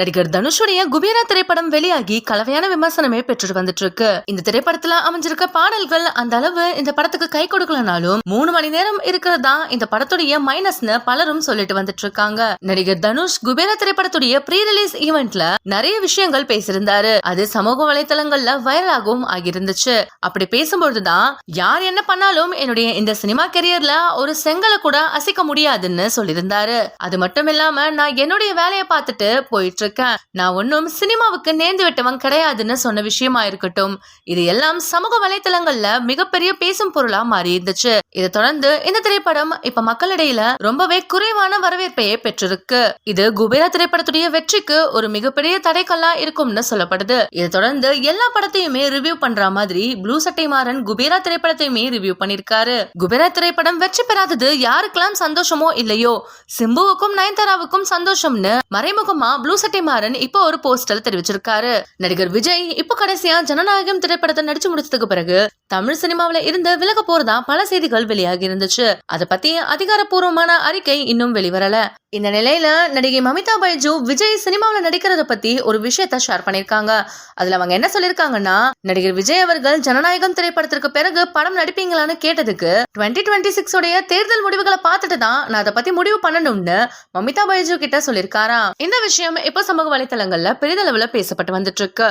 நடிகர் தனுஷுடைய குபேரா திரைப்படம் வெளியாகி கலவையான விமர்சனமே பெற்று வந்துட்டு இருக்கு இந்த திரைப்படத்துல அமைஞ்சிருக்க பாடல்கள் அந்த அளவு இந்த படத்துக்கு கை கொடுக்கலனாலும் மூணு மணி நேரம் இருக்கிறதா இந்த படத்துடைய மைனஸ்னு பலரும் சொல்லிட்டு வந்துட்டு இருக்காங்க நடிகர் தனுஷ் குபேரா திரைப்படத்துடைய ப்ரீ ரிலீஸ் ஈவெண்ட்ல நிறைய விஷயங்கள் பேசியிருந்தாரு. அது சமூக வலைத்தளங்கள்ல வைரலாகவும் ஆகியிருந்துச்சு. அப்படி பேசும்பொழுதுதான் யார் என்ன பண்ணாலும் என்னுடைய இந்த சினிமா கெரியர்ல ஒரு செங்கலை கூட அசைக்க முடியாதுன்னு சொல்லியிருந்தாரு. அது மட்டும் இல்லாம நான் என்னுடைய வேலையை பார்த்துட்டு போயிட்டு இருக்கேன் நான் ஒன்றும் சினிமாவுக்கு நேர்ந்து விட்டவன் கிடையாதுன்னு சொன்ன விஷயமா இருக்கட்டும். இது எல்லாம் சமூக வலைதளங்கள்ல மிகப்பெரிய பேசும் பொருளா மாறி இருந்துச்சு. இதை தொடர்ந்து இந்த திரைப்படம் இப்ப மக்களிடையில ரொம்பவே குறைவான வரவேற்பையே பெற்றிருக்கு. இது குபேரா திரைப்படத்துடைய வெற்றிக்கு ஒரு மிகப்பெரிய தடைக்கல்லா இருக்கும்னு சொல்லப்படுது. இதை தொடர்ந்து எல்லா படத்தையுமே ரிவ்யூ பண்ற மாதிரி ப்ளூ சட்டை மாறன் குபேரா திரைப்படத்தையுமே ரிவ்யூ பண்ணிருக்காரு. குபேரா திரைப்படம் வெற்றி பெறாதது யாருக்கெல்லாம் சந்தோஷமோ இல்லையோ? சிம்புவுக்கும் நயன்தாராவுக்கும் சந்தோஷம்னு மறைமுகமா ப்ளூ சட்டை மாறன் இப்போ ஒரு போஸ்டர் தெரிவிச்சிருக்காரு. நடிகர் விஜய் இப்போ கடைசியா ஜனநாயகம் திரைப்படத்தை நடிச்சு முடிச்சதுக்கு பிறகு தமிழ் சினிமாவில இருந்து விலக போறதா பல செய்திகள் வெளியாகி இருந்துச்சு. அதை பத்தி அதிகாரப்பூர்வமான அறிக்கை இன்னும் வெளிவரல. இந்த நிலையில நடிகை மமிதா பைஜு விஜய் சினிமாவில் நடிக்கிறத பத்தி ஒரு விஷயத்த ஷேர் பண்ணிருக்காங்க. அதுல அவங்க என்ன சொல்லிருக்காங்கன்னா நடிகர் விஜய் அவர்கள் ஜனநாயகம் திரைப்படத்திற்கு பிறகு படம் நடிப்பீங்களான்னு கேட்டதுக்கு டுவெண்ட்டி டுவெண்ட்டி சிக்ஸ் உடைய தேர்தல் முடிவுகளை பார்த்துட்டு தான் நான் அதை பத்தி முடிவு பண்ணணும்னு மமிதா பைஜு கிட்ட சொல்லிருக்காரா இந்த விஷயம் இப்போ சமூக வலைத்தளங்கள்ல பெரிதளவுல பேசப்பட்டு வந்துட்டு இருக்கு.